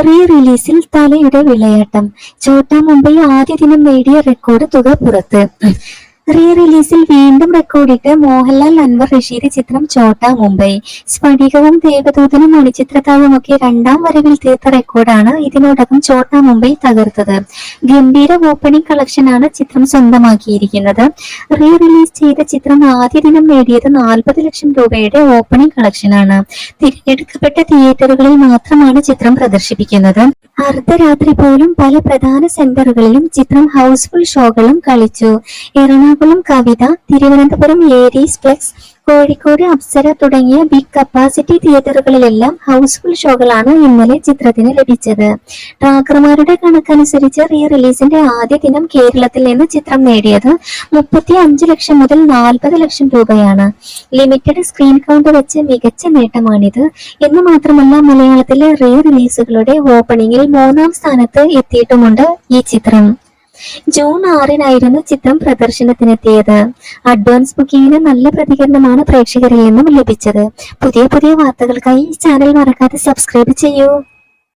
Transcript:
Re റിലീസിൽ തലയുടെ വിളയാട്ടം. ചോട്ടാ മുംബൈ ആദ്യ ദിനം നേടിയ റെക്കോർഡ് തുക പുറത്ത്. റീ റിലീസിൽ വീണ്ടും റെക്കോർഡിട്ട് മോഹൻലാൽ അൻവർ റഷീദ് ചിത്രം ചോട്ട മുംബൈ. സ്ഫടികവും ദേവദൂതനും മണിചിത്രതാവും ഒക്കെ രണ്ടാം വരവിൽ തീർത്ത റെക്കോർഡാണ് ഇതിനോടകം ചോട്ട മുംബൈ തകർത്തത്. ഗംഭീര ഓപ്പണിംഗ് കളക്ഷനാണ് ചിത്രം സ്വന്തമാക്കിയിരിക്കുന്നത്. റീ റിലീസ് ചെയ്ത ചിത്രം ആദ്യ ദിനം നേടിയത് നാൽപ്പത് ലക്ഷം രൂപയുടെ ഓപ്പണിംഗ് കളക്ഷനാണ് തിരഞ്ഞെടുക്കപ്പെട്ട തിയേറ്ററുകളിൽ മാത്രമാണ് ചിത്രം പ്രദർശിപ്പിക്കുന്നത്. അർദ്ധരാത്രി പോലും പല പ്രധാന സെന്ററുകളിലും ചിത്രം ഹൗസ്ഫുൾ ഷോകളും കളിച്ചു. എറണാകുളം കവിത തിരുവനന്തപുരം ഏരീസ് ഫ്ലെക്സ് കോഴിക്കോട് അപ്സര തുടങ്ങിയ ബിഗ് കപ്പാസിറ്റി തിയേറ്ററുകളിലെല്ലാം ഹൗസ്ഫുൾ ഷോകളാണ് ഇന്നലെ ചിത്രത്തിന് ലഭിച്ചത്. ട്രാക്കർമാരുടെ കണക്കനുസരിച്ച് റീ റിലീസിന്റെ ആദ്യ ദിനം കേരളത്തിൽ നിന്ന് ചിത്രം നേടിയത് മുപ്പത്തി അഞ്ച് ലക്ഷം മുതൽ നാൽപ്പത് ലക്ഷം രൂപയാണ്. ലിമിറ്റഡ് സ്ക്രീൻ കൗണ്ട് വെച്ച് മികച്ച നേട്ടമാണിത്. എന്ന് മാത്രമല്ല മലയാളത്തിലെ റീ റിലീസുകളുടെ ഓപ്പണിംഗിൽ മൂന്നാം സ്ഥാനത്ത് എത്തിയിട്ടുമുണ്ട് ഈ ചിത്രം. ജൂൺ ആറിനായിരുന്നു ചിത്രം പ്രദർശനത്തിനെത്തിയത്. അഡ്വാൻസ് ബുക്കിംഗിന് നല്ല പ്രതികരണമാണ് പ്രേക്ഷകരിൽ നിന്നും ലഭിച്ചത്. പുതിയ പുതിയ വാർത്തകൾക്കായി ഈ ചാനൽ മറക്കാതെ സബ്സ്ക്രൈബ് ചെയ്യൂ.